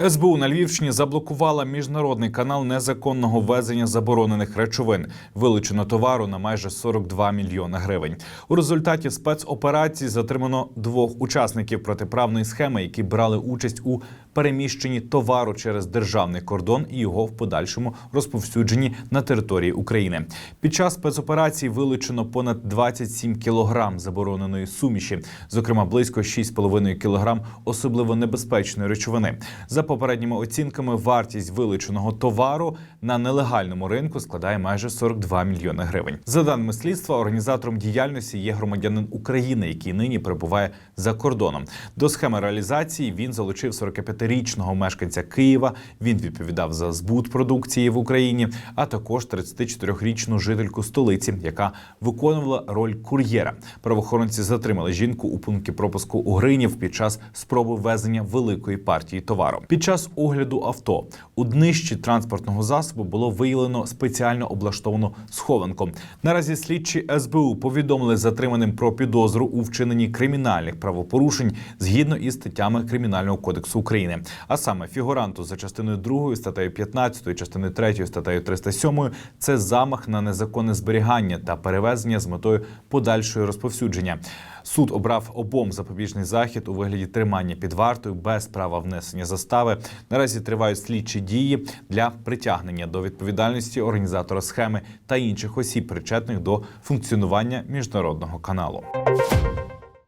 СБУ на Львівщині заблокувала міжнародний канал незаконного ввезення заборонених речовин, вилучено товару на майже 42 мільйони гривень. У результаті спецоперації затримано двох учасників протиправної схеми, які брали участь у переміщенні товару через державний кордон і його в подальшому розповсюдженні на території України. Під час спецоперації вилучено понад 27 кілограм забороненої суміші, зокрема близько 6,5 кілограм особливо небезпечної речовини. За попередніми оцінками, вартість вилученого товару на нелегальному ринку складає майже 42 мільйони гривень. За даними слідства, організатором діяльності є громадянин України, який нині перебуває за кордоном. До схеми реалізації він залучив 45-річного мешканця Києва. Він відповідав за збут продукції в Україні, а також 34-річну жительку столиці, яка виконувала роль кур'єра. Правоохоронці затримали жінку у пункті пропуску у Гринів під час спроби ввезення великої партії товару. Під час огляду авто у днищі транспортного засобу було виявлено спеціально облаштовану схованку. Наразі слідчі СБУ повідомили затриманим про підозру у вчиненні кримінальних правопорушень згідно із статтями Кримінального кодексу України, а саме фігуранту за частиною 2 статтею 15, частиною 3 статтею 307 – це замах на незаконне зберігання та перевезення з метою подальшої розповсюдження. Суд обрав обом запобіжний захід у вигляді тримання під вартою без права внесення застави. Наразі тривають слідчі дії для притягнення до відповідальності організатора схеми та інших осіб, причетних до функціонування міжнародного каналу.